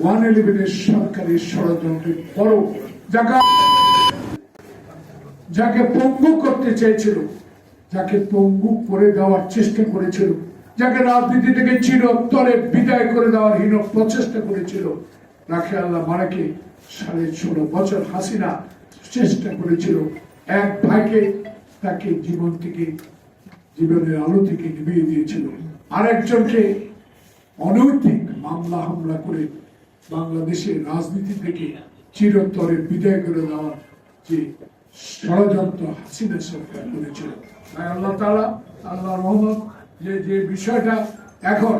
One ইলেভেনের সরকারি ষড়যন্ত্রের জায়গা যাকে পঙ্গু করতে চেয়েছিল, যাকে পঙ্গু করে দেওয়ার চেষ্টা করেছিল, যাকে রাজনীতি থেকে চিরতরে বিদায় করে দেওয়ার হীন প্রচেষ্টা করেছিল রাখে আল্লাহ মারাকে সাড়ে বছর হাসিনা চেষ্টা করেছিল। এক ভাইকে তাকে জীবন থেকে, জীবনের আলো থেকে নিভিয়ে দিয়েছিল। আরেকজনকে অনৈতিক মামলা হামলা করে বাংলাদেশের রাজনীতি থেকে চিরতরে বিদায় করে দেওয়ার যে ষড়যন্ত্র হাসিনা সরকার করেছিল তাই আল্লাহ তালা আল্লাহ রহমত, যে যে বিষয়টা এখন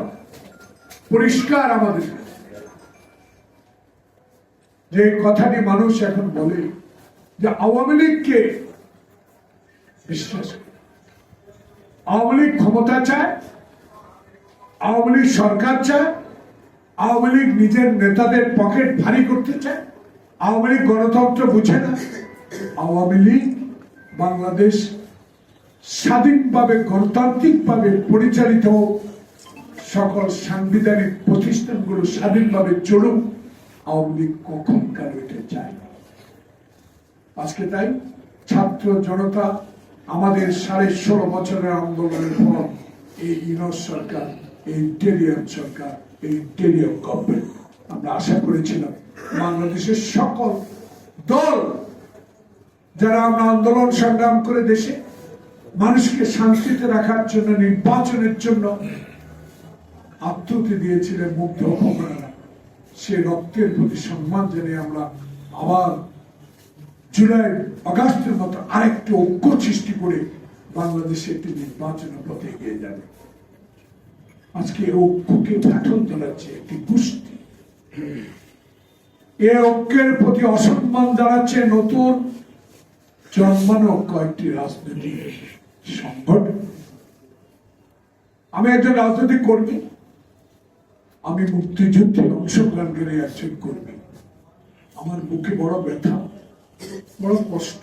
পরিষ্কার আমাদের যে কথাটি মানুষ এখন বলে যে আওয়ামী লীগকে বিশ্বাস। আওয়ামী লীগ ক্ষমতা চায়, আওয়ামী লীগ সরকার চায় আওয়ামী লীগ নিজের নেতাদের পকেট ভারী করতে চায়? আওয়ামী লীগ গণতন্ত্র বুঝে না? আওয়ামী লীগ বাংলাদেশ স্বাধীনভাবে, গণতান্ত্রিকভাবে পরিচালিত সকল সাংবিধানিক প্রতিষ্ঠানগুলো স্বাধীনভাবে চলুক, আওয়ামী লীগ কখনকার এটা চায় না? আজকে তাই ছাত্র জনতা আমাদের সাড়ে ষোলো বছরের আন্দোলনের পর এই ইনর সরকার এই সরকার এই টেরিয়াম গভর্নমেন্ট আমরা আশা করেছিলাম বাংলাদেশের সকল দল যারা আমরা আন্দোলন সংগ্রাম করে দেশে মানুষকে শান্তিতে রাখার জন্য, নির্বাচনের জন্য আত্মতি দিয়েছিলেন মুগ্ধ ভগবানরা সে রক্তের প্রতি সম্মান জানিয়ে আমরা আবার জুলাই আগস্টের মতো আরেকটি ঐক্য সৃষ্টি করে বাংলাদেশে একটি নির্বাচনের পথে এগিয়ে যাবে। আজকে ঐক্যকে পাঠন জানাচ্ছে একটি গোষ্ঠী এ ঐক্যের প্রতি অসম্মান জানাচ্ছে নতুন জন্মানো কয়েকটি রাজনৈতিক সংগঠন। আমি একজন রাজনৈতিক কর্মী। আমি মুক্তিযুদ্ধে অংশগ্রহণকারী একজন কর্মী। আমার বুকে বড় ব্যথা, বড় কষ্ট।